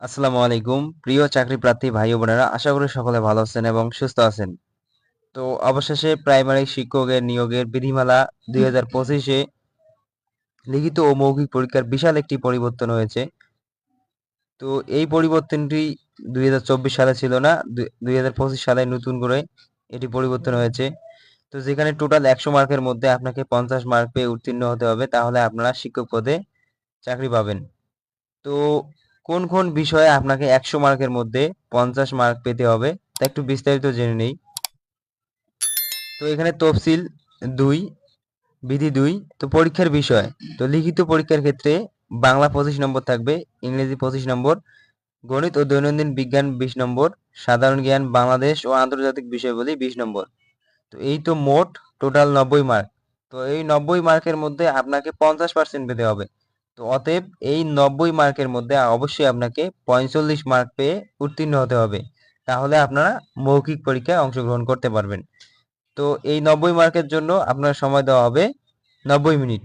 আসসালামু আলাইকুম। প্রিয় চাকরি প্রার্থী ভাই বোনেরা, আশা করি সকলে ভালো আছেন এবং সুস্থ আছেন। তো অবশেষে প্রাইমারি শিক্ষকের নিয়োগের বিধিমালা দুই হাজার পঁচিশে লিখিত ও মৌখিক পরীক্ষার বিশাল একটি পরিবর্তন হয়েছে। তো এই পরিবর্তনটি দুই হাজার চব্বিশ সালে ছিল না দুই হাজার পঁচিশ সালে নতুন করে এটি পরিবর্তন হয়েছে। তো যেখানে টোটাল একশো মার্কের মধ্যে আপনাকে পঞ্চাশ মার্ক পেয়ে উত্তীর্ণ হতে হবে, তাহলে আপনারা শিক্ষক পদে চাকরি পাবেন। তো কোন কোন বিষয়ে আপনাকে একশো মার্কের মধ্যে পঞ্চাশ মার্ক পেতে হবে, তা একটু বিস্তারিত জেনে নেই। তো এখানে তফসিল দুই, বিধি দুই, তো পরীক্ষার বিষয়। তো লিখিত পরীক্ষার ক্ষেত্রে বাংলা পঁচিশ নম্বর থাকবে, ইংরেজি পঁচিশ নম্বর, গণিত ও দৈনন্দিন বিজ্ঞান বিশ নম্বর, সাধারণ জ্ঞান বাংলাদেশ ও আন্তর্জাতিক বিষয়গুলি বিশ নম্বর। তো এই তো মোট টোটাল নব্বই মার্ক। তো এই নব্বই মার্কের মধ্যে আপনাকে পঞ্চাশ পার্সেন্ট পেতে হবে। তো অতএব এই নব্বই মার্কের মধ্যে অবশ্যই আপনাকে পঁয়তাল্লিশ মার্ক পেয়ে উত্তীর্ণ হতে হবে। তাহলে আপনারা মৌখিক পরীক্ষায় অংশগ্রহণ করতে পারবেন। তো এই নব্বই মার্কের জন্য আপনার সময় দেওয়া হবে নব্বই মিনিট।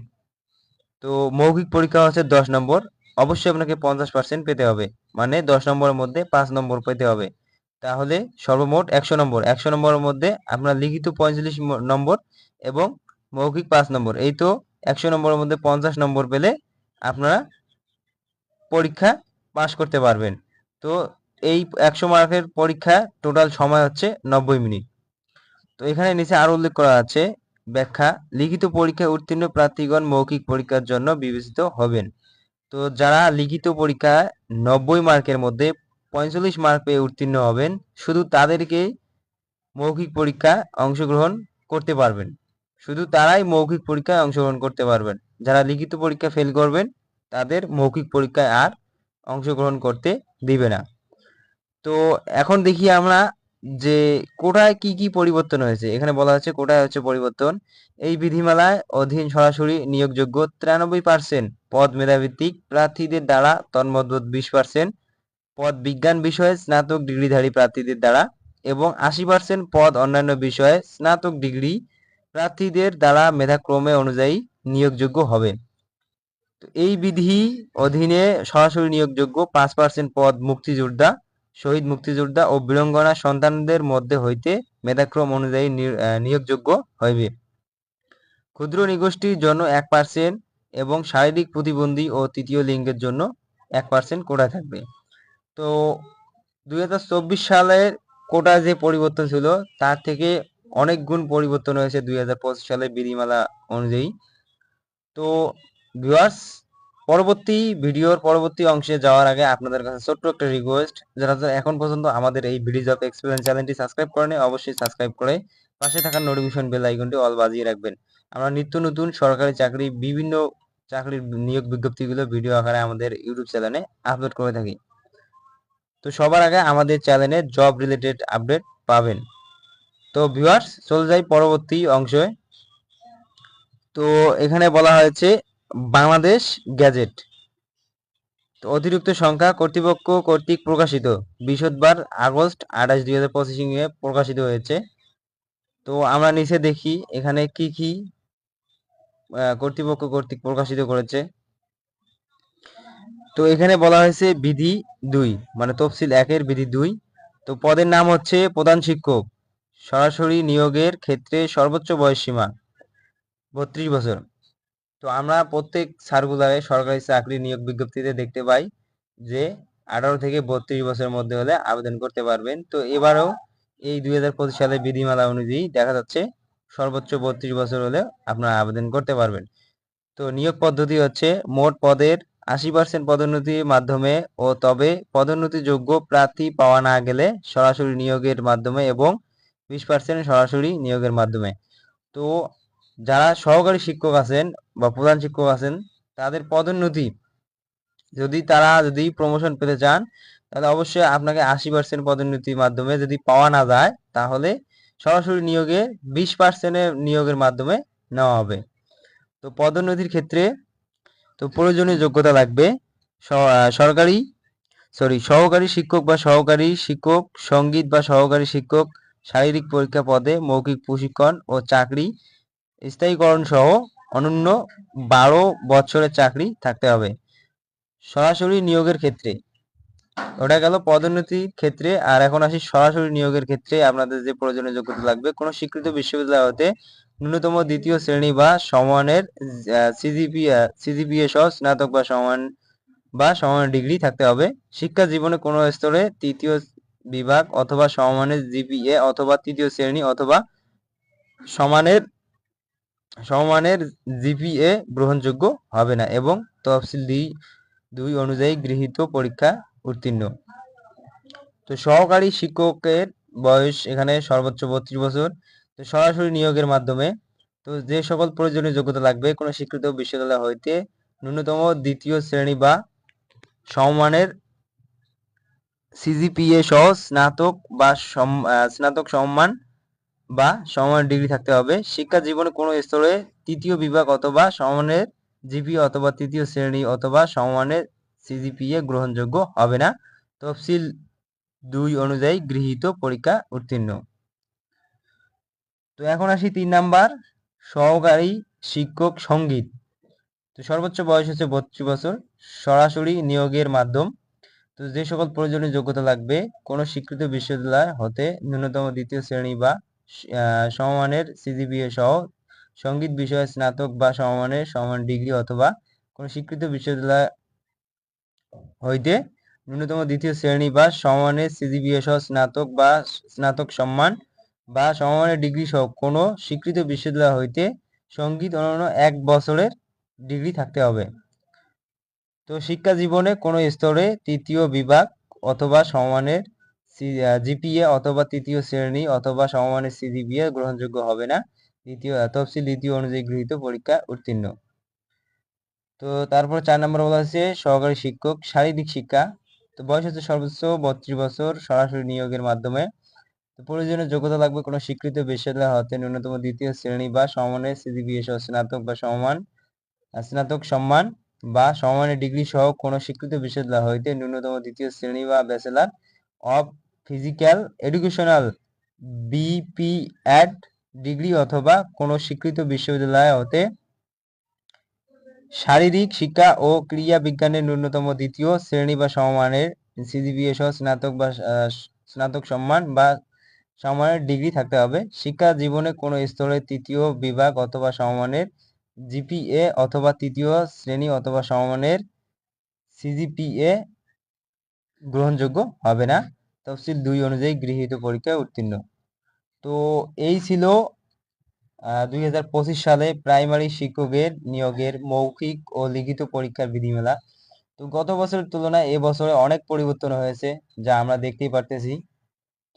তো মৌখিক পরীক্ষা হচ্ছে দশ নম্বর। অবশ্যই আপনাকে পঞ্চাশ পার্সেন্ট পেতে হবে। মানে দশ নম্বরের মধ্যে পাঁচ নম্বর পেতে হবে। তাহলে সর্বমোট একশো নম্বর। একশো নম্বরের মধ্যে আপনার লিখিত পঁয়তাল্লিশ নম্বর এবং মৌখিক পাঁচ নম্বর। এই তো একশো নম্বরের মধ্যে পঞ্চাশ নম্বর পেলে আপনারা পরীক্ষা পাস করতে পারবেন। তো এই একশো মার্কের পরীক্ষা টোটাল সময় হচ্ছে নব্বই মিনিট। তো এখানে নিচে আরও উল্লেখ করা আছে, ব্যাখ্যা, লিখিত পরীক্ষায় উত্তীর্ণ প্রার্থীগণ মৌখিক পরীক্ষার জন্য বিবেচিত হবেন। তো যারা লিখিত পরীক্ষা নব্বই মার্কের মধ্যে পঁয়তাল্লিশ মার্ক পেয়ে উত্তীর্ণ হবেন, শুধু তাদেরকে মৌখিক পরীক্ষা অংশগ্রহণ করতে পারবেন। শুধু তারাই মৌখিক পরীক্ষায় অংশগ্রহণ করতে পারবেন। যারা লিখিত পরীক্ষা ফেল করবেন, তাদের মৌখিক পরীক্ষায় আর অংশগ্রহণ করতে দিবে না। তো এখন দেখি আমরা যে কোটায় কি কি পরিবর্তন হয়েছে। এখানে বলা হচ্ছে কোটায় হচ্ছে পরিবর্তন। এই বিধিমালায় অধীন সরাসরি নিয়োগযোগ্য তিরানব্বই পার্সেন্ট পদ মেধাভিত্তিক প্রার্থীদের দ্বারা তন্মধ্যে বিশ পার্সেন্ট পদ বিজ্ঞান বিষয়ে স্নাতক ডিগ্রিধারী প্রার্থীদের দ্বারা এবং আশি পার্সেন্ট পদ অন্যান্য বিষয়ে স্নাতক ডিগ্রি প্রার্থীদের দ্বারা মেধাক্রমে অনুযায়ী নিয়োগযোগ্য হবে। তো এই বিধি অধীনে সরাসরি নিয়োগযোগ্য পাঁচ পার্সেন্ট পদ মুক্তিযোদ্ধা, শহীদ মুক্তিযোদ্ধা ও বীরঙ্গনা সন্তানদের মধ্যে হইতে মেধাক্রম অনুযায়ী নিয়োগযোগ্য হইবে। ক্ষুদ্র নিগোষ্ঠীর জন্য এক পার্সেন্ট এবং শারীরিক প্রতিবন্ধী ও তৃতীয় লিঙ্গের জন্য এক পার্সেন্ট কোটা থাকবে। তো দুই হাজার চব্বিশ সালের কোটা যে পরিবর্তন ছিল, তার থেকে অনেক গুণ পরিবর্তন হয়েছে দুই হাজার পঁচিশ সালে বিধিমালা অনুযায়ী। তো ভিউয়ার্স পরবর্তী ভিডিওর পরবর্তী অংশে যাওয়ার আগে আপনাদের কাছে ছোট্ট একটা রিকোয়েস্ট যারা এখন পর্যন্ত আমাদের এই ভিডিওজ অফ এক্সপিরিয়েন্স চ্যানেলটি সাবস্ক্রাইব করেন, অবশ্যই সাবস্ক্রাইব করে পাশে থাকা নোটিফিকেশন বেল আইকনটি অল বাজিয়ে রাখবেন। আমরা নিত্য নতুন সরকারি চাকরি, বিভিন্ন চাকরির নিয়োগ বিজ্ঞপ্তিগুলো ভিডিও আকারে আমাদের ইউটিউব চ্যানেলে আপলোড করে থাকি। তো সবার আগে আমাদের চ্যানেলে জব রিলেটেড আপডেট পাবেন। তো ভিউয়ার্স চলে যাই পরবর্তী অংশে। তো এখানে বলা হয়েছে, বাংলাদেশ গ্যাজেট। তো অতিরিক্ত সংখ্যা কর্তৃপক্ষ কর্তৃক প্রকাশিত। বৃহস্পতিবার আগস্ট আঠাশ, দুই হাজার পঁচিশে প্রকাশিত হয়েছে। তো আমরা নিচে দেখি, এখানে কি কি কর্তৃপক্ষ কর্তৃক প্রকাশিত করেছে। তো এখানে বলা হয়েছে, বিধি দুই মানে তফসিল একের বিধি দুই। তো পদের নাম হচ্ছে প্রধান শিক্ষক। সরাসরি নিয়োগের ক্ষেত্রে সর্বোচ্চ বয়স সীমা বত্রিশ বছর। তো আমরা প্রত্যেক সার্কুলারে সরকারি চাকরি নিয়োগ বিজ্ঞপ্তিতে দেখতে পাই যে আঠারো থেকে বত্রিশ বছরের মধ্যে হলে আবেদন করতে পারবেন। তো এবারেও এই দুই হাজার পঁচিশ সালের বিধিমালা অনুযায়ী দেখা যাচ্ছে সর্বোচ্চ বত্রিশ বছর হলে আপনারা আবেদন করতে পারবেন। তো নিয়োগ পদ্ধতি হচ্ছে মোট পদের আশি পার্সেন্ট পদোন্নতির মাধ্যমে ও তবে পদোন্নতি যোগ্য প্রার্থী পাওয়া না গেলে সরাসরি নিয়োগের মাধ্যমে এবং বিশ পার্সেন্ট সরাসরি নিয়োগের মাধ্যমে। তো যারা সহকারী শিক্ষক আছেন বা প্রধান শিক্ষক আছেন, তাদের পদোন্নতি যদি তারা যদি প্রমোশন পেতে চান, তাহলে অবশ্যই আপনাকে আশি পার্সেন্ট পদোন্নতির মাধ্যমে যদি পাওয়া না যায়, তাহলে সরাসরি নিয়োগে বিশ পার্সেন্টের নিয়োগের মাধ্যমে নেওয়া হবে। তো পদোন্নতির ক্ষেত্রে তো প্রয়োজনীয় যোগ্যতা লাগবে সরকারি সরি সহকারী শিক্ষক বা সহকারী শিক্ষক, সংগীত বা সহকারী শিক্ষক শারীরিক পরীক্ষা পদে মৌখিক প্রশিক্ষণ ও চাকরি স্থায়ীকরণ সহ অনন্য বারো বছরের চাকরি থাকতে হবে। সরাসরি নিয়োগের ক্ষেত্রে। ওটা গেল পদোন্নতির ক্ষেত্রে। আর এখন আসি সরাসরি নিয়োগের ক্ষেত্রে। আপনাদের যে প্রয়োজনীয় যোগ্যতা লাগবে, কোনো স্বীকৃত বিশ্ববিদ্যালয় হতে ন্যূনতম দ্বিতীয় শ্রেণি বা সমানের সিজিপি সিজিপিএ সহ স্নাতক বা সমান বা সমান ডিগ্রি থাকতে হবে। শিক্ষা জীবনে কোনো স্তরে তৃতীয় বিভাগ অথবা সমানের জিপিএ অথবা তৃতীয় শ্রেণি অথবা সমানের সমানের জিপিএ গ্রহণযোগ্য হবে না এবং তফসিল দুই দুই অনুযায়ী গৃহীত পরীক্ষা উত্তীর্ণ। তো সহকারী শিক্ষকের বয়স এখানে সর্বোচ্চ বত্রিশ বছর। তো সরাসরি নিয়োগের মাধ্যমে, তো যে সকল প্রয়োজনীয় যোগ্যতা লাগবে, কোনো স্বীকৃত বিশ্ববিদ্যালয় হইতে ন্যূনতম দ্বিতীয় শ্রেণি বা সমমানের সিজিপিএ সহ স্নাতক বা স্নাতক সম্মান বা সমমান ডিগ্রি থাকতে হবে। শিক্ষা জীবনে কোনো স্তরে তৃতীয় বিভাগ অথবা সমমানের জিপি অথবা তৃতীয় শ্রেণি অথবা সমমানের সিজিপিএ গ্রহণযোগ্য হবে না। তফসিল দুই অনুযায়ী গৃহীত পরীক্ষা উত্তীর্ণ। তো এখন আসি তিন নাম্বার, সহকারী শিক্ষক সংগীত। তো সর্বোচ্চ বয়স হচ্ছে বত্রিশ বছর। সরাসরি নিয়োগের মাধ্যম তো যে সকল প্রয়োজনীয় যোগ্যতা লাগবে, কোনো স্বীকৃত বিশ্ববিদ্যালয় হতে ন্যূনতম দ্বিতীয় শ্রেণি বা সমমানের সিজিপিএ সহ সংগীত বিষয়ে স্নাতক বা সমমানের সমান ডিগ্রি অথবা কোনো স্বীকৃত বিশ্ববিদ্যালয় হইতে ন্যূনতম দ্বিতীয় শ্রেণি বা সমমানের সিজিপিএ সহ স্নাতক বা স্নাতক সম্মান বা সমমানের ডিগ্রি সহ কোনো স্বীকৃত বিশ্ববিদ্যালয় হইতে সংগীত অন্যান্য এক বছরের ডিগ্রি থাকতে হবে। তো শিক্ষা জীবনে কোনো স্তরে তৃতীয় বিভাগ অথবা সমমানের জিপিএ অথবা তৃতীয় শ্রেণি অথবা সমমানের সিজিপিএ গ্রহণযোগ্য হবে না। দ্বিতীয় তফসিল দ্বিতীয় অনুযায়ী গৃহীত পরীক্ষা উত্তীর্ণ। তো তারপর চার নম্বর বলা হচ্ছে সহকারী শিক্ষক, শারীরিক শিক্ষা। তো বয়স হচ্ছে সর্বোচ্চ বত্রিশ বছর, সরাসরি নিয়োগের মাধ্যমে। তো প্রয়োজনীয় যোগ্যতা লাগবে কোনো স্বীকৃত বিশ্ববিদ্যালয় হতে ন্যূনতম দ্বিতীয় শ্রেণি বা সমমানের সিজিপিএ সহ স্নাতক বা সমান স্নাতক সম্মান। বা সমমানের ডিগ্রি সহ কোনো স্বীকৃত বিশ্ববিদ্যালয় হইতে ন্যূনতম দ্বিতীয় শ্রেণি বা bachelor of physical educational BP ed degree অথবা কোনো স্বীকৃত বিশ্ববিদ্যালয় হতে শারীরিক শিক্ষা ও ক্রিয়া বিজ্ঞানের ন্যূনতম দ্বিতীয় শ্রেণি বা সমমানের সিজিপিএ সহ স্নাতক বা স্নাতক সম্মান বা সমমানের ডিগ্রি থাকতে হবে। শিক্ষা জীবনে কোনো স্তরে তৃতীয় বিভাগ অথবা সমমানের জিপিএ অথবা তৃতীয় শ্রেণি অথবা সমমানের সিজিপিএ গ্রহণযোগ্য হবে না। তফসিল দুই অনুযায়ী গৃহীত পরীক্ষায় উত্তীর্ণ। তো এই ছিল দুই হাজার পঁচিশ সালে প্রাইমারি শিক্ষকের নিয়োগের মৌখিক ও লিখিত পরীক্ষার বিধিমেলা। তো গত বছরের তুলনায় এবছরে অনেক পরিবর্তন হয়েছে, যা আমরা দেখতেই পারতেছি।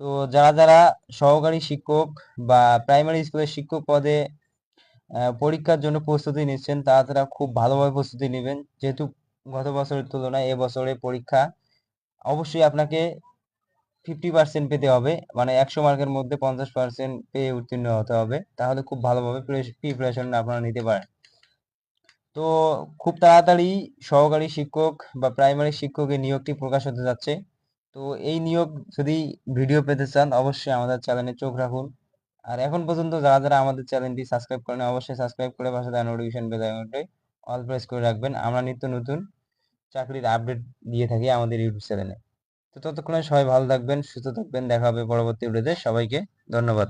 তো যারা যারা সহকারী শিক্ষক বা প্রাইমারি স্কুলের শিক্ষক পদে পরীক্ষার জন্য প্রস্তুতি নিচ্ছেন। তারা তারা খুব ভালোভাবে প্রস্তুতি নেবেন। যেহেতু গত বছরের তুলনায় এবছরে পরীক্ষা অবশ্যই আপনাকে ফিফটি পার্সেন্ট পেতে হবে। মানে একশো মার্কের মধ্যে পঞ্চাশ পার্সেন্ট পেয়ে উত্তীর্ণ হতে হবে। তাহলে খুব ভালোভাবে প্রিপারেশন আপনারা নিতে পারেন। তো খুব তাড়াতাড়ি সহকারী শিক্ষক বা প্রাইমারি শিক্ষকের নিয়োগটি প্রকাশ হতে যাচ্ছে। তো এই নিয়োগ যদি ভিডিও পেতে চান, অবশ্যই আমাদের চ্যানেলে চোখ রাখুন। আর এখন পর্যন্ত যারা যারা আমাদের চ্যানেলটি সাবস্ক্রাইব করেন অবশ্যই সাবস্ক্রাইব করে পাশে দেওয়া নোটিফিকেশন বেল আইকনটি অল প্রেস করে রাখবেন। আমরা নিত্য নতুন চাকরির আপডেট দিয়ে থাকি আমাদের ইউটিউব চ্যানেলে তো ততক্ষণে সবাই ভালো থাকবেন, সুস্থ থাকবেন। দেখা হবে পরবর্তী ভিডিওতে সবাইকে ধন্যবাদ।